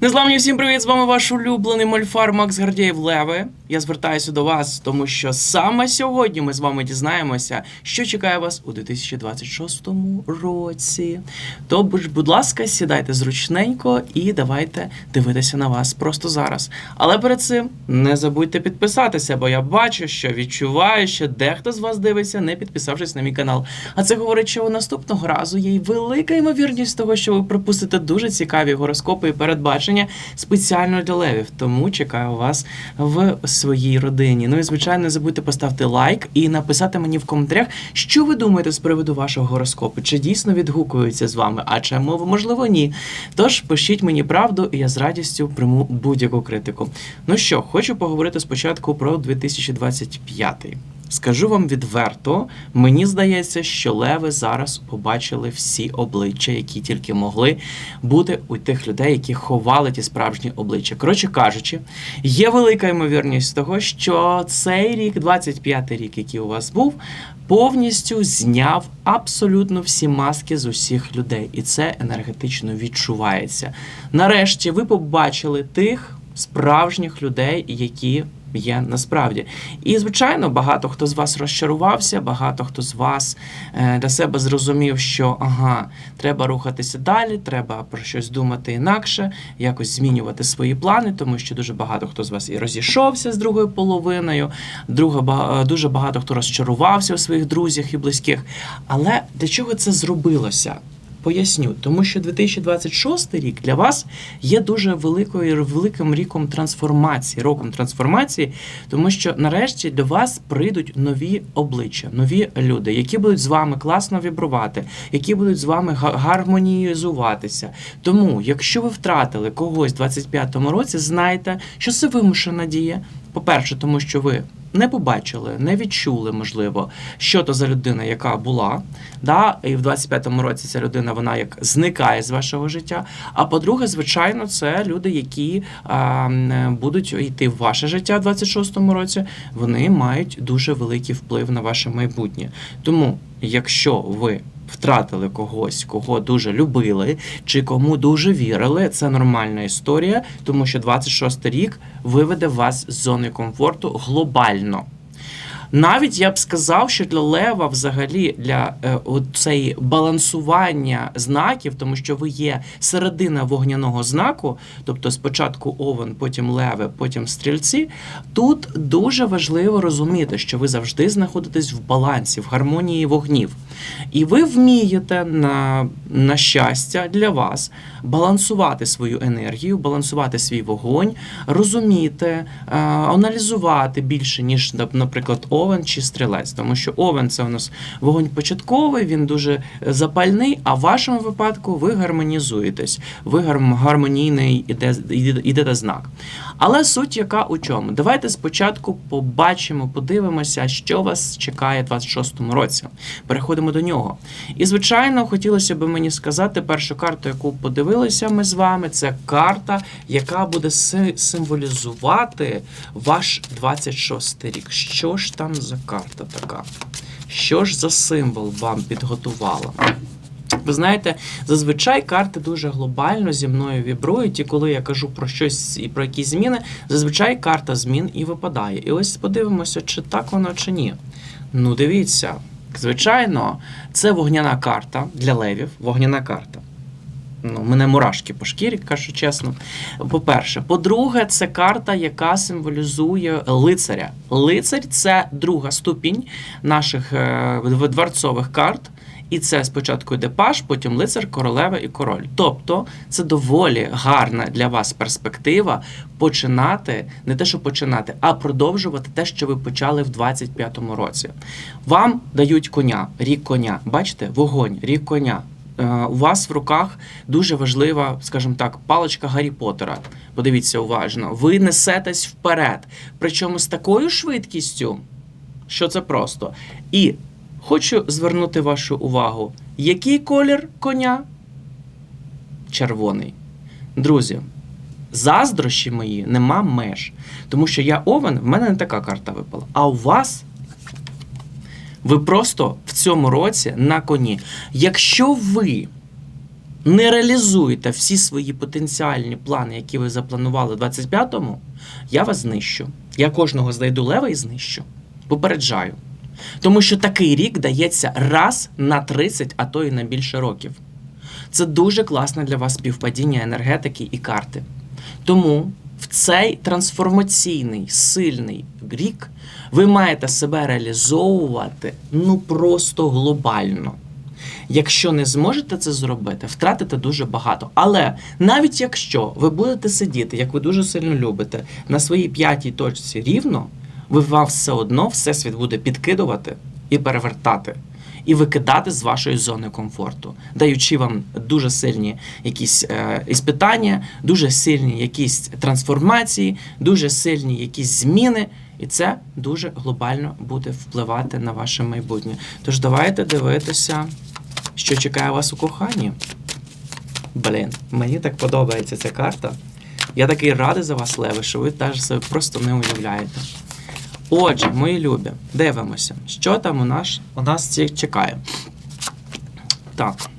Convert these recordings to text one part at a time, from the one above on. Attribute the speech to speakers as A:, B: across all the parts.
A: Незламні всім привіт! З вами ваш улюблений мольфар Макс Гардієв Леви. Я звертаюся до вас, тому що саме сьогодні ми з вами дізнаємося, що чекає вас у 2026 році. Тож, будь ласка, сідайте зручненько і давайте дивитися на вас просто зараз. Але перед цим не забудьте підписатися, бо я бачу, що відчуваю, що дехто з вас дивиться, не підписавшись на мій канал. А це говорить, що у наступного разу є й велика ймовірність того, що ви пропустите дуже цікаві гороскопи і передбачення спеціально для левів. Тому чекаю вас в своїй родині. Ну і звичайно, не забудьте поставити лайк і написати мені в коментарях, що ви думаєте з приводу вашого гороскопу. Чи дійсно відгукуються з вами, а чому можливо ні. Тож пишіть мені правду, і я з радістю прийму будь-яку критику. Ну що, хочу поговорити спочатку про 2025. Скажу вам відверто, мені здається, що леви зараз побачили всі обличчя, які тільки могли бути у тих людей, які ховали ті справжні обличчя. Коротше кажучи, є велика ймовірність того, що цей рік, 25-й рік, який у вас був, повністю зняв абсолютно всі маски з усіх людей, і це енергетично відчувається. Нарешті ви побачили тих справжніх людей, які є насправді. І, звичайно, багато хто з вас розчарувався, багато хто з вас е, для себе зрозумів, що ага, треба рухатися далі, треба про щось думати інакше, якось змінювати свої плани, тому що дуже багато хто з вас і розійшовся з другою половиною, друга, е, дуже багато хто розчарувався у своїх друзях і близьких. Але для чого це зробилося? Поясню, тому що 2026 рік для вас є дуже великою великим ріком трансформації, роком трансформації, тому що нарешті до вас прийдуть нові обличчя, нові люди, які будуть з вами класно вібрувати, які будуть з вами га- гармонізуватися. Тому, якщо ви втратили когось в 25-му році, знайте, що це вимушена дія. По-перше, тому що ви не побачили, не відчули, можливо, що то за людина, яка була. Да? І в 25-му році ця людина вона як зникає з вашого життя. А по-друге, звичайно, це люди, які а, будуть йти в ваше життя в 26-му році. Вони мають дуже великий вплив на ваше майбутнє. Тому, якщо ви втратили когось, кого дуже любили, чи кому дуже вірили, це нормальна історія, тому що 26 рік виведе вас з зони комфорту глобально. Навіть я б сказав, що для лева, взагалі, для е, цієї балансування знаків, тому що ви є середина вогняного знаку, тобто спочатку овен, потім леви, потім стрільці. Тут дуже важливо розуміти, що ви завжди знаходитесь в балансі, в гармонії вогнів. І ви вмієте на, на щастя для вас балансувати свою енергію, балансувати свій вогонь, розуміти, е, аналізувати більше, ніж, нап- наприклад, овен чи стрілець. Тому що овен це у нас вогонь початковий, він дуже запальний, а в вашому випадку ви гармонізуєтесь, ви гармонійний іде, іде, ідете знак. Але суть яка у чому? Давайте спочатку побачимо, подивимося, що вас чекає в 26-му році. Переходимо до нього. І, звичайно, хотілося б мені сказати, першу карту, яку подивилися ми з вами, це карта, яка буде символізувати ваш 26 рік. Що ж там за карта така? Що ж за символ вам підготувала? Ви знаєте, зазвичай карти дуже глобально зі мною вібрують, і коли я кажу про щось і про якісь зміни, зазвичай карта змін і випадає. І ось подивимося, чи так воно, чи ні. Ну, дивіться, звичайно, це вогняна карта для левів, вогняна карта. Ну, мене мурашки по шкірі, кажу чесно. По-перше, по-друге, це карта, яка символізує лицаря. Лицарь це друга ступінь наших е, дворцових карт. І це спочатку йде паш, потім лицар, королева і король. Тобто це доволі гарна для вас перспектива починати, не те, що починати, а продовжувати те, що ви почали в 25-му році. Вам дають коня, рік коня. Бачите, вогонь, рік коня. Е, У вас в руках дуже важлива, скажімо так, паличка Гаррі Поттера. Подивіться уважно. Ви несетесь вперед. Причому з такою швидкістю, що це просто. І хочу звернути вашу увагу, який колір коня? Червоний. Друзі, заздрощі мої нема меж. Тому що я овен, в мене не така карта випала. А у вас ви просто в цьому році на коні. Якщо ви не реалізуєте всі свої потенціальні плани, які ви запланували в 25-му, я вас знищу. Я кожного знайду лева і знищу. Попереджаю. Тому що такий рік дається раз на 30, а то і на більше років. Це дуже класне для вас співпадіння енергетики і карти. Тому в цей трансформаційний сильний рік ви маєте себе реалізовувати ну просто глобально. Якщо не зможете це зробити, втратите дуже багато. Але навіть якщо ви будете сидіти, як ви дуже сильно любите, на своїй п'ятій точці рівно, ви вам все одно всесвіт буде підкидувати і перевертати, і викидати з вашої зони комфорту, даючи вам дуже сильні якісь е, іспитання, дуже сильні якісь трансформації, дуже сильні якісь зміни. І це дуже глобально буде впливати на ваше майбутнє. Тож давайте дивитися, що чекає вас у коханні. Блін, мені так подобається ця карта. Я такий радий за вас, Леви, що ви теж себе просто не уявляєте. Отже, мої любі, дивимося, що там у нас, у нас чекає. Так.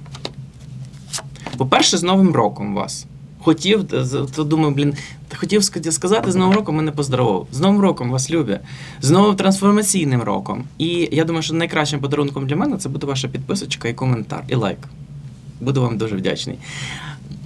A: По-перше, з Новим роком вас. Хотів, то думаю, блін, хотів сказати, з Новим роком мене поздоровав. З Новим роком вас любі. З новим трансформаційним роком. І я думаю, що найкращим подарунком для мене це буде ваша підписочка і коментар, і лайк. Буду вам дуже вдячний.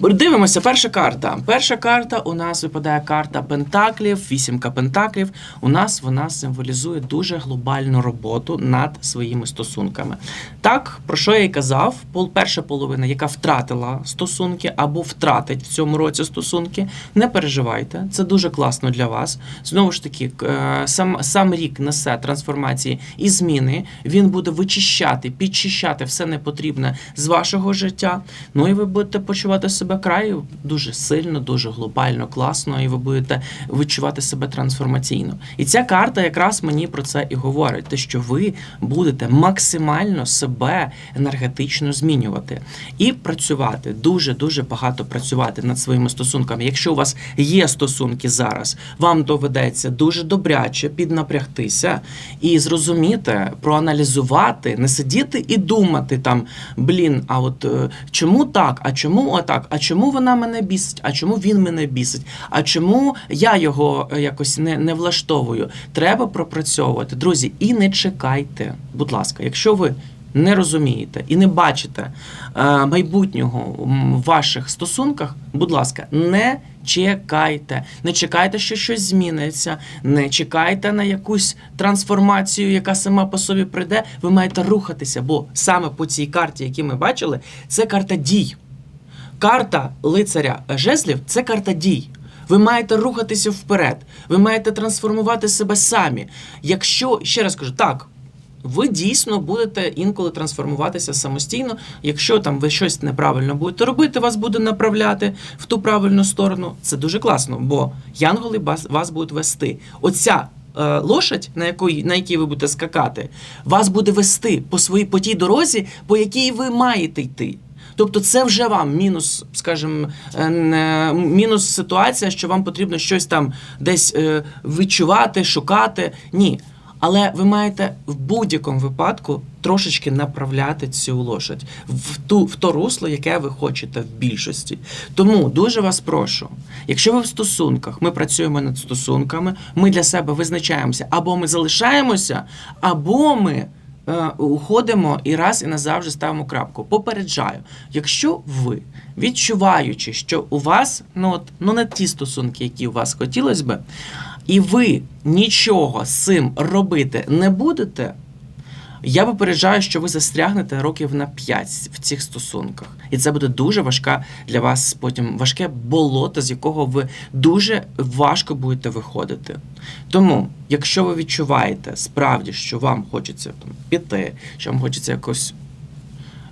A: Дивимося, перша карта. Перша карта у нас випадає карта Пентаклів, вісімка Пентаклів. У нас вона символізує дуже глобальну роботу над своїми стосунками. Так, про що я і казав, перша половина, яка втратила стосунки або втратить в цьому році стосунки, не переживайте, це дуже класно для вас. Знову ж таки, е, сам, сам рік несе трансформації і зміни. Він буде вичищати, підчищати все непотрібне з вашого життя. Ну і ви будете почувати себе краю дуже сильно, дуже глобально, класно, і ви будете відчувати себе трансформаційно. І ця карта якраз мені про це і говорить: те, що ви будете максимально себе енергетично змінювати і працювати дуже дуже багато працювати над своїми стосунками. Якщо у вас є стосунки зараз, вам доведеться дуже добряче піднапрягтися і зрозуміти, проаналізувати, не сидіти і думати там, блін, а от е, чому так, а чому отак, а чому вона мене бісить, а чому він мене бісить, а чому я його е, якось не, не влаштовую. Треба пропрацьовувати. Друзі, і не чекайте, будь ласка, якщо ви. Не розумієте і не бачите е, майбутнього в ваших стосунках, будь ласка, не чекайте. Не чекайте, що щось зміниться. Не чекайте на якусь трансформацію, яка сама по собі прийде. Ви маєте рухатися, бо саме по цій карті, які ми бачили, це карта дій. Карта лицаря жезлів це карта дій. Ви маєте рухатися вперед. Ви маєте трансформувати себе самі. Якщо ще раз кажу, так. Ви дійсно будете інколи трансформуватися самостійно. Якщо там ви щось неправильно будете робити, вас буде направляти в ту правильну сторону. Це дуже класно, бо янголи вас, вас будуть вести. Оця е, лошадь, на якій, на якій ви будете скакати, вас буде вести по своїй по тій дорозі, по якій ви маєте йти. Тобто це вже вам мінус, скажімо, е, мінус ситуація, що вам потрібно щось там десь е, відчувати, шукати. Ні. Але ви маєте в будь-якому випадку трошечки направляти цю лошадь в ту в то русло, яке ви хочете в більшості. Тому дуже вас прошу, якщо ви в стосунках, ми працюємо над стосунками, ми для себе визначаємося, або ми залишаємося, або ми уходимо і раз і назавжди ставимо крапку. Попереджаю, якщо ви відчуваючи, що у вас ну от ну не ті стосунки, які у вас хотілося би, і ви нічого з цим робити не будете. Я попереджаю, що ви застрягнете років на 5 в цих стосунках, і це буде дуже важка для вас потім важке болото, з якого ви дуже важко будете виходити. Тому, якщо ви відчуваєте справді, що вам хочеться там піти, що вам хочеться якось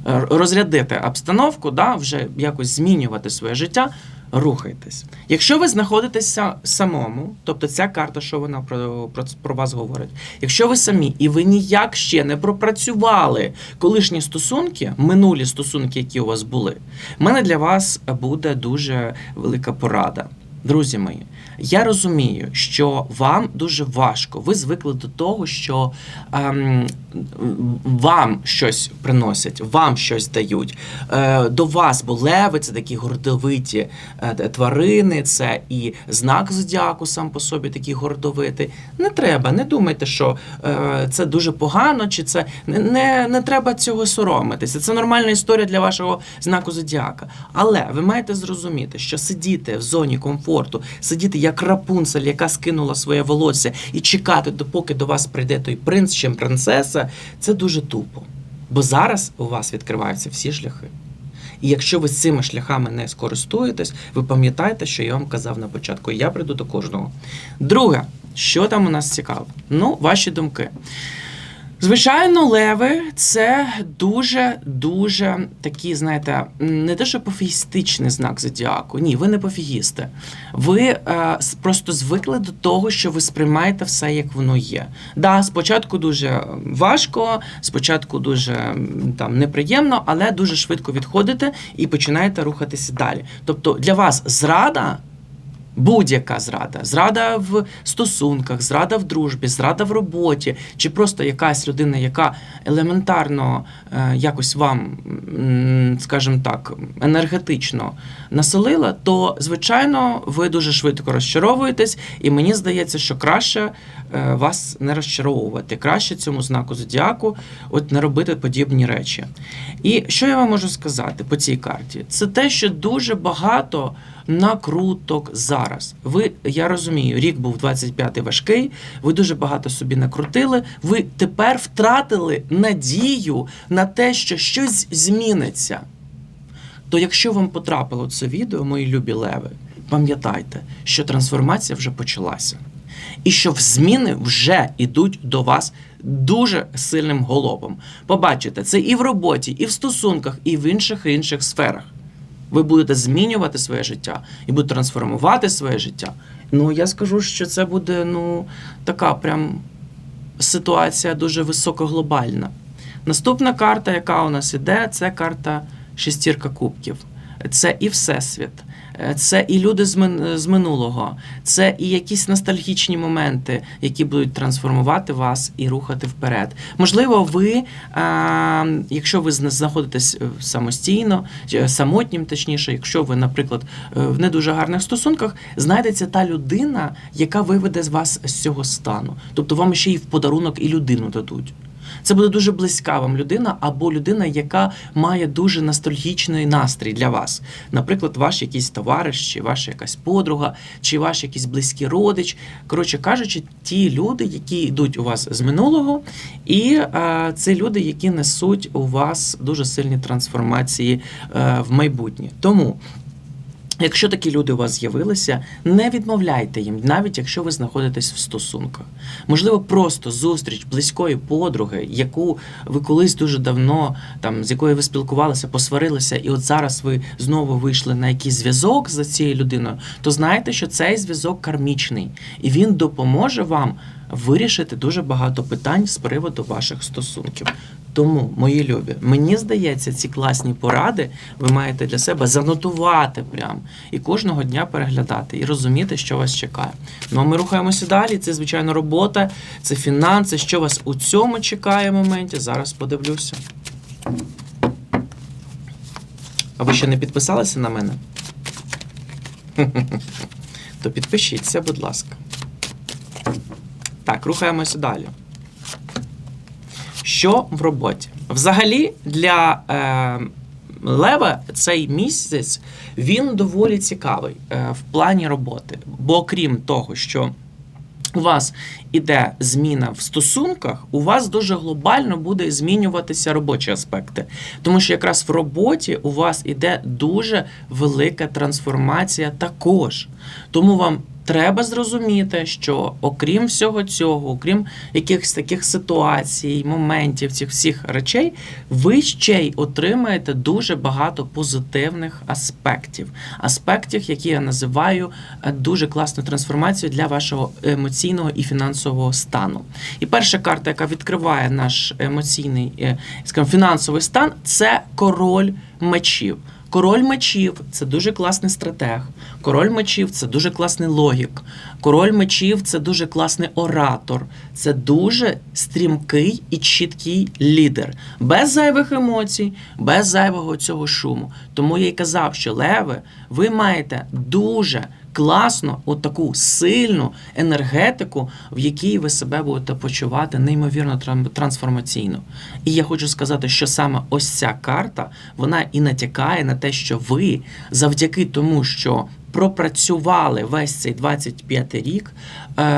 A: е, розрядити обстановку, да, вже якось змінювати своє життя. Рухайтесь. Якщо ви знаходитеся самому, тобто ця карта, що вона про, про, про вас говорить, якщо ви самі і ви ніяк ще не пропрацювали колишні стосунки, минулі стосунки, які у вас були, в мене для вас буде дуже велика порада. Друзі мої, я розумію, що вам дуже важко. Ви звикли до того, що ем, вам щось приносять, вам щось дають. Е, до вас, бо леви це такі гордовиті е, тварини, це і знак зодіаку сам по собі такий гордовитий. Не треба, не думайте, що е, це дуже погано, чи це не, не, треба цього соромитися. Це нормальна історія для вашого знаку зодіака. Але ви маєте зрозуміти, що сидіти в зоні комфорту, сидіти як рапунцель, яка скинула своє волосся, і чекати, допоки до вас прийде той принц чи принцеса, це дуже тупо. Бо зараз у вас відкриваються всі шляхи. І якщо ви цими шляхами не скористуєтесь, ви пам'ятаєте, що я вам казав на початку. Я прийду до кожного. Друге, що там у нас цікаво? Ну, ваші думки. Звичайно, леви це дуже дуже такий, знаєте, не те, що пофігістичний знак зодіаку. Ні, ви не пофігісти. Ви е, просто звикли до того, що ви сприймаєте все, як воно є. Да, спочатку дуже важко, спочатку дуже там неприємно, але дуже швидко відходите і починаєте рухатися далі. Тобто для вас зрада. Будь-яка зрада, зрада в стосунках, зрада в дружбі, зрада в роботі, чи просто якась людина, яка елементарно е, якось вам, скажімо так, енергетично населила, то звичайно ви дуже швидко розчаровуєтесь, і мені здається, що краще е, вас не розчаровувати, краще цьому знаку зодіаку от не робити подібні речі. І що я вам можу сказати по цій карті? Це те, що дуже багато накруток зараз. Ви, я розумію, рік був 25-й важкий, ви дуже багато собі накрутили. Ви тепер втратили надію на те, що щось зміниться. То якщо вам потрапило це відео, мої любі леви, пам'ятайте, що трансформація вже почалася. І що зміни вже йдуть до вас дуже сильним голобом. Побачите, це і в роботі, і в стосунках, і в інших інших сферах. Ви будете змінювати своє життя і будете трансформувати своє життя. Ну я скажу, що це буде ну така прям ситуація дуже високоглобальна. Наступна карта, яка у нас іде, це карта шестірка кубків. Це і Всесвіт, це і люди з, мин- з минулого, це і якісь ностальгічні моменти, які будуть трансформувати вас і рухати вперед. Можливо, ви, якщо ви зна- знаходитесь е, самостійно, е, самотнім, точніше, якщо ви, наприклад, е, в не дуже гарних стосунках, знайдеться та людина, яка виведе з вас з цього стану. Тобто вам ще й в подарунок і людину дадуть. Це буде дуже близька вам людина або людина, яка має дуже ностальгічний настрій для вас. Наприклад, ваш якийсь товариш, чи ваша якась подруга, чи ваш якийсь близький родич. Коротше кажучи, ті люди, які йдуть у вас з минулого, і е, це люди, які несуть у вас дуже сильні трансформації е, в майбутнє. Тому. Якщо такі люди у вас з'явилися, не відмовляйте їм, навіть якщо ви знаходитесь в стосунках. Можливо, просто зустріч близької подруги, яку ви колись дуже давно, там з якою ви спілкувалися, посварилися, і от зараз ви знову вийшли на якийсь зв'язок з цією людиною, то знайте, що цей зв'язок кармічний, і він допоможе вам вирішити дуже багато питань з приводу ваших стосунків. Тому, мої любі, мені здається, ці класні поради ви маєте для себе занотувати прям і кожного дня переглядати і розуміти, що вас чекає. Ну а ми рухаємося далі. Це звичайно робота, це фінанси. Що вас у цьому чекає моменті? Зараз подивлюся. А ви ще не підписалися на мене? То підпишіться, будь ласка. Так, рухаємося далі. Що в роботі? Взагалі, для е, Лева цей місяць він доволі цікавий е, в плані роботи. Бо крім того, що у вас іде зміна в стосунках, у вас дуже глобально буде змінюватися робочі аспекти. Тому що якраз в роботі у вас іде дуже велика трансформація також. Тому вам треба зрозуміти, що окрім всього цього, окрім якихось таких ситуацій, моментів, цих всіх речей, ви ще й отримаєте дуже багато позитивних аспектів. Аспектів, які я називаю е, дуже класною трансформацією для вашого емоційного і фінансового стану. І перша карта, яка відкриває наш емоційний, е, скажімо, фінансовий стан, це король мечів. Король мечів це дуже класний стратег. Король мечів це дуже класний логік. Король мечів це дуже класний оратор. Це дуже стрімкий і чіткий лідер. Без зайвих емоцій, без зайвого цього шуму. Тому я й казав, що леви, ви маєте дуже класну, от таку сильну енергетику, в якій ви себе будете почувати неймовірно трансформаційно. І я хочу сказати, що саме ось ця карта вона і натякає на те, що ви завдяки тому, що пропрацювали весь цей 25 рік,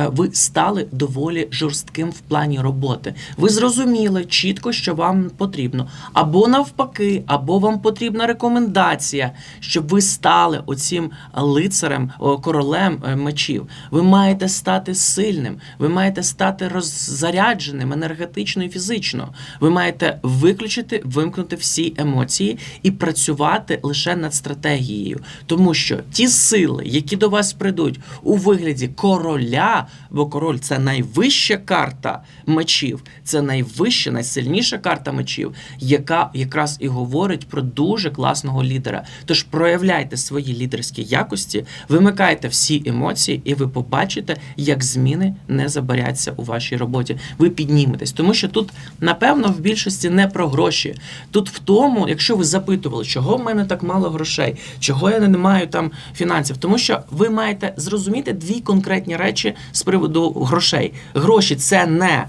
A: ви стали доволі жорстким в плані роботи. Ви зрозуміли чітко, що вам потрібно, або навпаки, або вам потрібна рекомендація, щоб ви стали оцім лицарем, королем е, мечів. Ви маєте стати сильним, ви маєте стати роззарядженим енергетично і фізично. Ви маєте виключити, вимкнути всі емоції і працювати лише над стратегією, тому що ті сили, які до вас прийдуть у вигляді короля, бо король це найвища карта мечів, це найвища, найсильніша карта мечів, яка якраз і говорить про дуже класного лідера. Тож проявляйте свої лідерські якості, вимикайте всі емоції, і ви побачите, як зміни не забаряться у вашій роботі. Ви підніметесь, тому що тут, напевно, в більшості не про гроші. Тут в тому, якщо ви запитували, чого в мене так мало грошей, чого я не маю там фінансів, тому що ви маєте зрозуміти дві конкретні речі з приводу грошей. Гроші це не.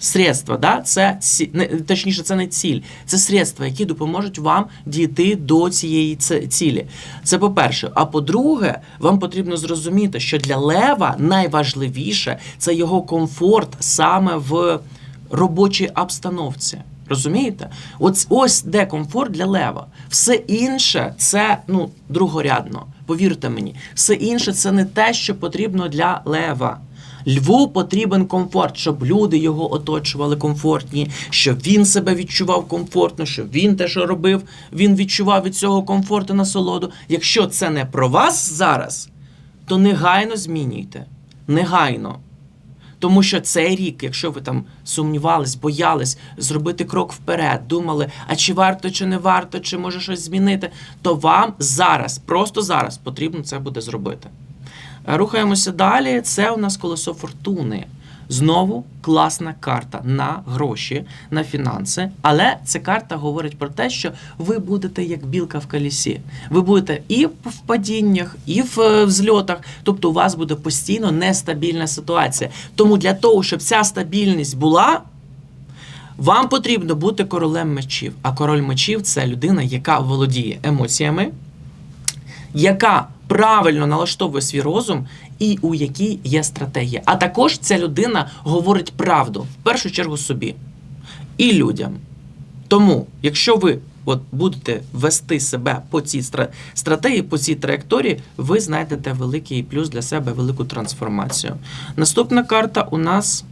A: Средства, да? це не, точніше, це не ціль, це средства, які допоможуть вам дійти до цієї цілі. Це по-перше. А по-друге, вам потрібно зрозуміти, що для лева найважливіше це його комфорт саме в робочій обстановці. Розумієте? От ось де комфорт для лева. Все інше це ну другорядно. Повірте мені, все інше це не те, що потрібно для лева. Льву потрібен комфорт, щоб люди його оточували комфортні, щоб він себе відчував комфортно, щоб він те, що робив, він відчував від цього комфорту насолоду. Якщо це не про вас зараз, то негайно змінюйте. Негайно. Тому що цей рік, якщо ви там сумнівались, боялись зробити крок вперед, думали, а чи варто, чи не варто, чи може щось змінити, то вам зараз, просто зараз потрібно це буде зробити. Рухаємося далі. Це у нас колесо фортуни. Знову класна карта на гроші, на фінанси. Але ця карта говорить про те, що ви будете як білка в колісі. Ви будете і в падіннях, і в е, взльотах. Тобто у вас буде постійно нестабільна ситуація. Тому для того, щоб ця стабільність була, вам потрібно бути королем мечів. А король мечів це людина, яка володіє емоціями, яка правильно налаштовує свій розум і у якій є стратегія. А також ця людина говорить правду в першу чергу собі і людям. Тому, якщо ви от будете вести себе по цій стра- стратегії, по цій траєкторії, ви знайдете великий плюс для себе, велику трансформацію. Наступна карта у нас.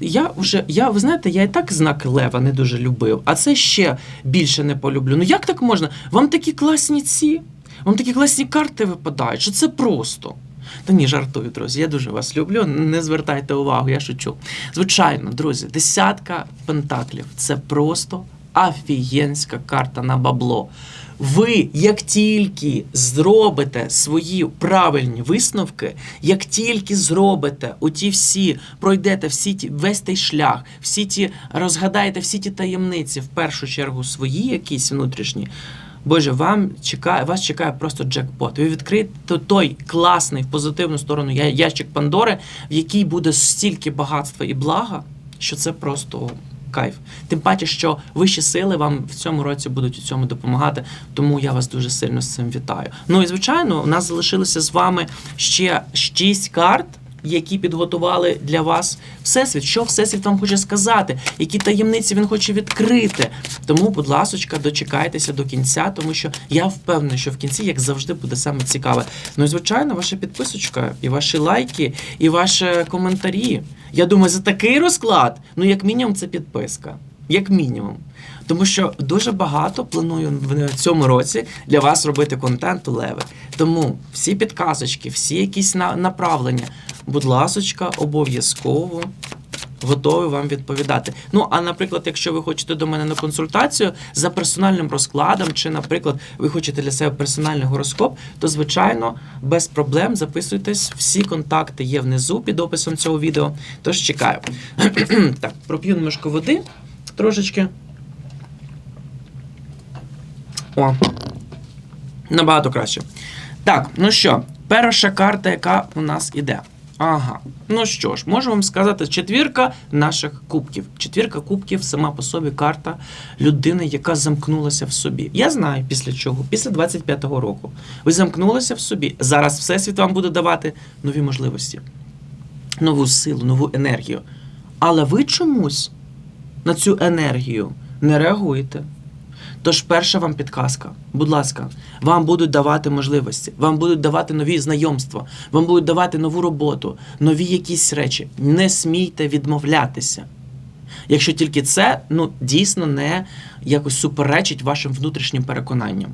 A: Я вже, я, ви знаєте, я і так знак Лева не дуже любив, а це ще більше не полюблю. Ну як так можна? Вам такі класні ці, вам такі класні карти випадають, що це просто. Та ні, жартую, друзі. Я дуже вас люблю. Не звертайте увагу, я шучу. Звичайно, друзі, десятка пентаклів це просто офігенська карта на бабло. Ви, як тільки зробите свої правильні висновки, як тільки зробите оті всі, пройдете всі ті, весь той шлях, всі ті розгадаєте всі ті таємниці, в першу чергу свої якісь внутрішні. Боже, вам чекає, вас чекає просто джекпот. Ви відкриєте той класний в позитивну сторону ящик Пандори, в якій буде стільки багатства і блага, що це просто кайф. Тим паче, що вищі сили вам в цьому році будуть у цьому допомагати. Тому я вас дуже сильно з цим вітаю. Ну і звичайно, у нас залишилося з вами ще шість карт. Які підготували для вас всесвіт, що всесвіт вам хоче сказати, які таємниці він хоче відкрити. Тому, будь ласочка, дочекайтеся до кінця, тому що я впевнений, що в кінці, як завжди, буде саме цікаве. Ну і звичайно, ваша підписочка, і ваші лайки, і ваші коментарі. Я думаю, за такий розклад, ну як мінімум, це підписка. Як мінімум. Тому що дуже багато планую в цьому році для вас робити контенту леви. Тому всі підказочки, всі якісь направлення, будь ласочка, обов'язково готовий вам відповідати. Ну, а наприклад, якщо ви хочете до мене на консультацію за персональним розкладом, чи, наприклад, ви хочете для себе персональний гороскоп, то звичайно без проблем записуйтесь. Всі контакти є внизу під описом цього відео. Тож чекаю. так, проп'ю немножко води трошечки. О, набагато краще. Так, ну що, перша карта, яка у нас іде. Ага. Ну що ж, можу вам сказати, четвірка наших кубків. Четвірка кубків сама по собі карта людини, яка замкнулася в собі. Я знаю після чого, після 25-го року. Ви замкнулися в собі. Зараз Всесвіт вам буде давати нові можливості, нову силу, нову енергію. Але ви чомусь на цю енергію не реагуєте. Тож перша вам підказка. Будь ласка, вам будуть давати можливості, вам будуть давати нові знайомства, вам будуть давати нову роботу, нові якісь речі. Не смійте відмовлятися. Якщо тільки це ну, дійсно не якось суперечить вашим внутрішнім переконанням.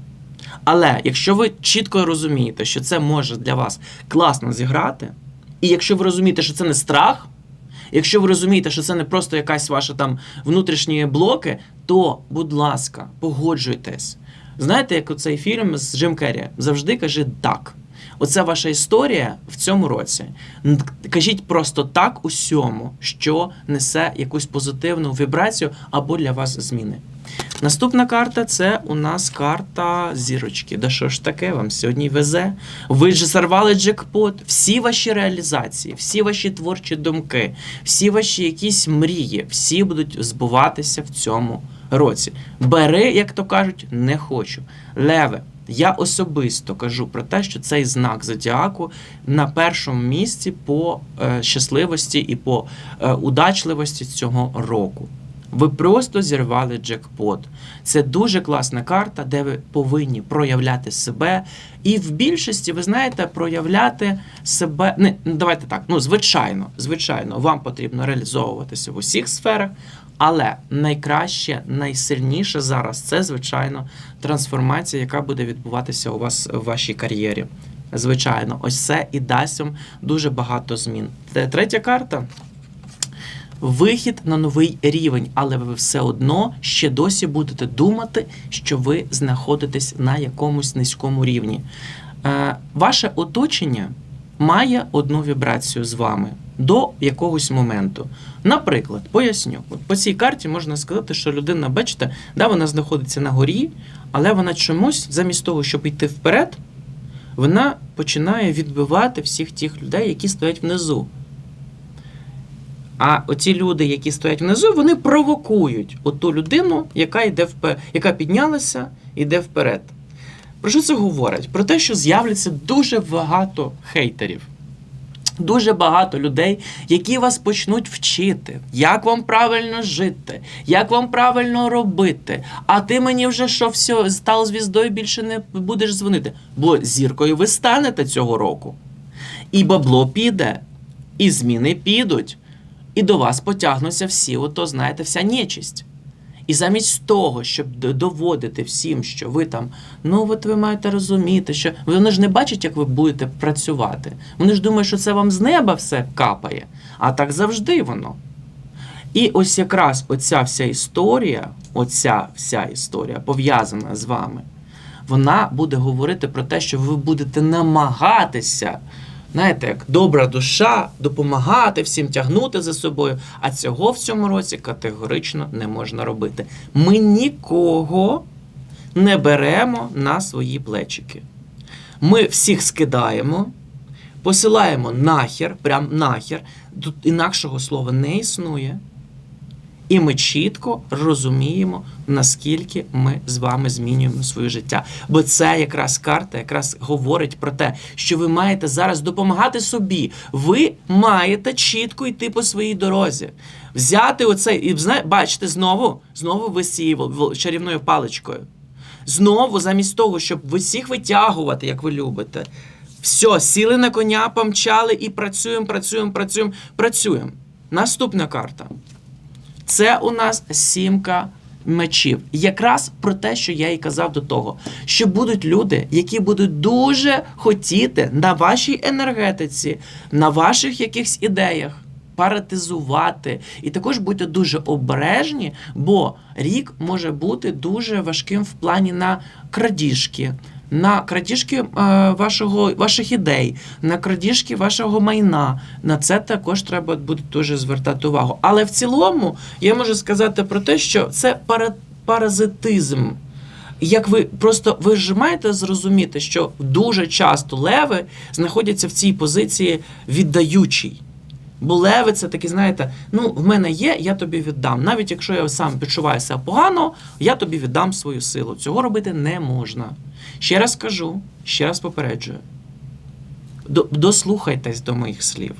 A: Але якщо ви чітко розумієте, що це може для вас класно зіграти, і якщо ви розумієте, що це не страх, Якщо ви розумієте, що це не просто якась ваша там внутрішні блоки, то, будь ласка, погоджуйтесь. Знаєте, як у цей фільм з Джим Керрі завжди каже так. Оце ваша історія в цьому році. Кажіть просто так усьому, що несе якусь позитивну вібрацію або для вас зміни. Наступна карта це у нас карта зірочки. Да що ж таке вам сьогодні везе? Ви ж зарвали джекпот. Всі ваші реалізації, всі ваші творчі думки, всі ваші якісь мрії, всі будуть збуватися в цьому році. Бери, як то кажуть, не хочу. Леве. Я особисто кажу про те, що цей знак зодіаку на першому місці по е, щасливості і по е, удачливості цього року. Ви просто зірвали джекпот. Це дуже класна карта, де ви повинні проявляти себе. І в більшості, ви знаєте, проявляти себе. Не, ну, давайте так. Ну, звичайно, звичайно, вам потрібно реалізовуватися в усіх сферах. Але найкраще, найсильніше зараз це, звичайно, трансформація, яка буде відбуватися у вас в вашій кар'єрі. Звичайно, ось це і дасть вам дуже багато змін. Третя карта вихід на новий рівень, але ви все одно ще досі будете думати, що ви знаходитесь на якомусь низькому рівні. Е, ваше оточення має одну вібрацію з вами до якогось моменту. Наприклад, поясню, от по цій карті можна сказати, що людина, бачите, да, вона знаходиться на горі, але вона чомусь, замість того, щоб йти вперед, вона починає відбивати всіх тих людей, які стоять внизу. А оці люди, які стоять внизу, вони провокують оту людину, яка йде впе... яка піднялася, йде вперед. Про що це говорить? Про те, що з'являться дуже багато хейтерів. Дуже багато людей, які вас почнуть вчити, як вам правильно жити, як вам правильно робити. А ти мені вже що все, став звіздою, більше не будеш дзвонити. Бо зіркою ви станете цього року. І бабло піде, і зміни підуть, і до вас потягнуться всі, ото, знаєте, вся нечисть. І замість того, щоб доводити всім, що ви там, ну от ви маєте розуміти, що вони ж не бачать, як ви будете працювати. Вони ж думають, що це вам з неба все капає, а так завжди воно. І ось якраз оця вся історія, оця вся історія пов'язана з вами, вона буде говорити про те, що ви будете намагатися, знаєте, як добра душа, допомагати всім тягнути за собою. А цього в цьому році категорично не можна робити. Ми нікого не беремо на свої плечики. Ми всіх скидаємо, посилаємо нахер, прям нахер. Тут інакшого слова не існує. І ми чітко розуміємо, наскільки ми з вами змінюємо своє життя. Бо це якраз карта, якраз говорить про те, що ви маєте зараз допомагати собі. Ви маєте чітко йти по своїй дорозі. Взяти оцей, і бачите, знову, знову ви з цією чарівною паличкою. Знову, замість того, щоб ви всіх витягувати, як ви любите. Все, сіли на коня, помчали і працюємо, працюємо, працюємо, працюємо. Наступна карта. Це у нас сімка мечів. Якраз про те, що я і казав до того, що будуть люди, які будуть дуже хотіти на вашій енергетиці, на ваших якихось ідеях паратизувати. І також будьте дуже обережні, бо рік може бути дуже важким в плані на крадіжки. На крадіжки е, вашого, ваших ідей, на крадіжки вашого майна. На це також треба буде дуже звертати увагу. Але в цілому я можу сказати про те, що це пара, паразитизм. Як ви просто ви ж маєте зрозуміти, що дуже часто леви знаходяться в цій позиції віддаючій. Бо леви це такі, знаєте, ну в мене є, я тобі віддам. Навіть якщо я сам відчуваю себе погано, я тобі віддам свою силу. Цього робити не можна. Ще раз кажу, ще раз попереджую. До- Дослухайтесь до моїх слів.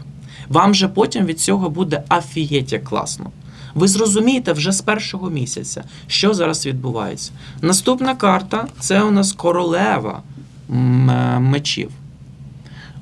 A: Вам же потім від цього буде афієтя класно. Ви зрозумієте вже з першого місяця, що зараз відбувається. Наступна карта це у нас королева е, мечів.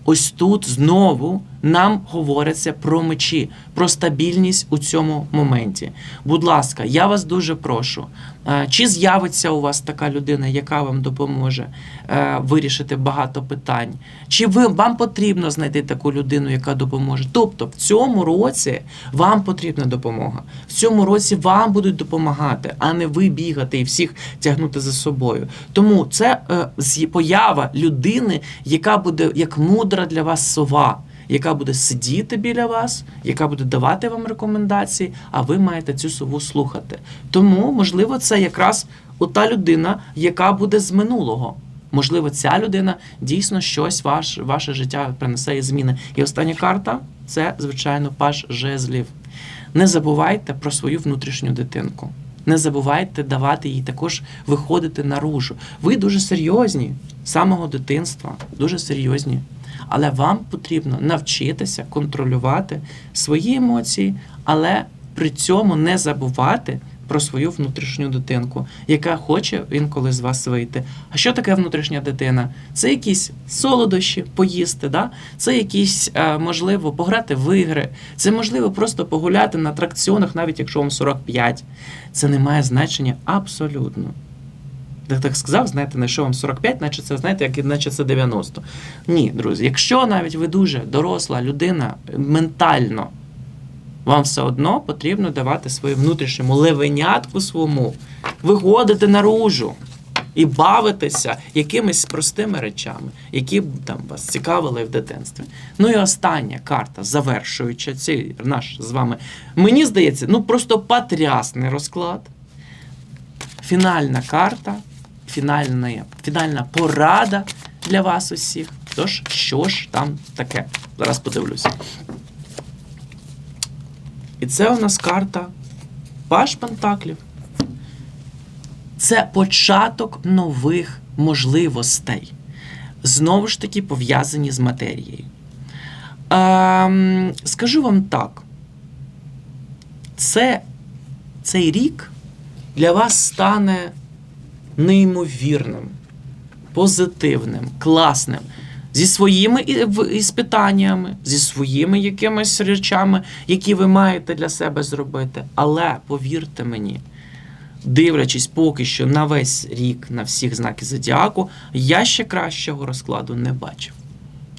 A: Ось тут знову нам говориться про мечі, про стабільність у цьому моменті. Будь ласка, я вас дуже прошу. Е, Чи з'явиться у вас така людина, яка вам допоможе е, вирішити багато питань? Чи ви, вам потрібно знайти таку людину, яка допоможе? Тобто в цьому році вам потрібна допомога. В цьому році вам будуть допомагати, а не ви бігати і всіх тягнути за собою. Тому це е, поява людини, яка буде як мудра для вас сова. Яка буде сидіти біля вас, яка буде давати вам рекомендації, а ви маєте цю сову слухати. Тому, можливо, це якраз ота людина, яка буде з минулого. Можливо, ця людина дійсно щось ваш, ваше життя принесе і зміни. І остання карта це, звичайно, паш жезлів. Не забувайте про свою внутрішню дитинку. Не забувайте давати їй також виходити наружу. Ви дуже серйозні з самого дитинства, дуже серйозні. Але вам потрібно навчитися контролювати свої емоції, але при цьому не забувати про свою внутрішню дитинку, яка хоче інколи з вас вийти. А що таке внутрішня дитина? Це якісь солодощі поїсти, да? це якісь, е, можливо, пограти в ігри, це можливо просто погуляти на атракціонах, навіть якщо вам 45. Це не має значення абсолютно. Я так сказав, знаєте, на що вам 45, наче це знаєте, як наче це 90. Ні, друзі, якщо навіть ви дуже доросла людина ментально, вам все одно потрібно давати своєму внутрішньому левенятку своєму, виходити наружу і бавитися якимись простими речами, які там вас цікавили в дитинстві. Ну і остання карта, завершуючи цей наш з вами, мені здається, ну просто потрясний розклад. Фінальна карта, фінальна, фінальна порада для вас усіх. Тож, що ж там таке? Зараз подивлюся. І це у нас карта Паш Пентаклів. Це початок нових можливостей. Знову ж таки, пов'язані з матерією. Ем, скажу вам так. Це, цей рік для вас стане неймовірним, позитивним, класним. Зі своїми іспитаннями, зі своїми якимись речами, які ви маєте для себе зробити. Але повірте мені, дивлячись поки що на весь рік, на всіх знаки зодіаку, я ще кращого розкладу не бачив.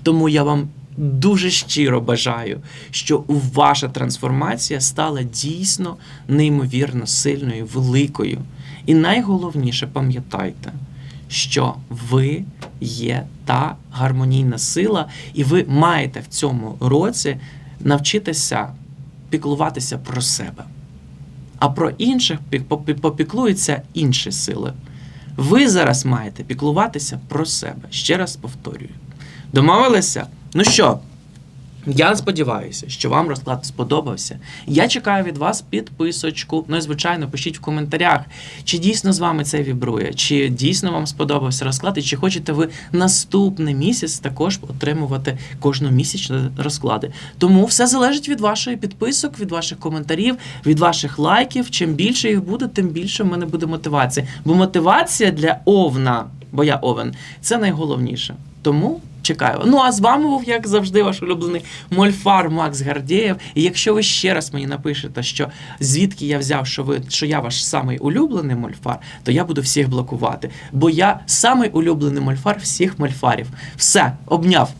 A: Тому я вам дуже щиро бажаю, що ваша трансформація стала дійсно неймовірно сильною, великою. І найголовніше пам'ятайте, що ви є та гармонійна сила, і ви маєте в цьому році навчитися піклуватися про себе. А про інших попіклуються інші сили. Ви зараз маєте піклуватися про себе. Ще раз повторюю. Домовилися? Ну що, я сподіваюся, що вам розклад сподобався. Я чекаю від вас підписочку. Ну і звичайно, пишіть в коментарях, чи дійсно з вами це вібрує, чи дійсно вам сподобався розклад, і чи хочете ви наступний місяць також отримувати кожномісячні розклади. Тому все залежить від вашої підписок, від ваших коментарів, від ваших лайків. Чим більше їх буде, тим більше в мене буде мотивація. Бо мотивація для овна, бо я овен, це найголовніше. Тому чекаю. Ну а з вами був, як завжди, ваш улюблений мольфар Макс Гардєєв. І якщо ви ще раз мені напишете, що звідки я взяв, що ви що я ваш самий улюблений мольфар, то я буду всіх блокувати. Бо я самий улюблений мольфар всіх мольфарів. Все, обняв.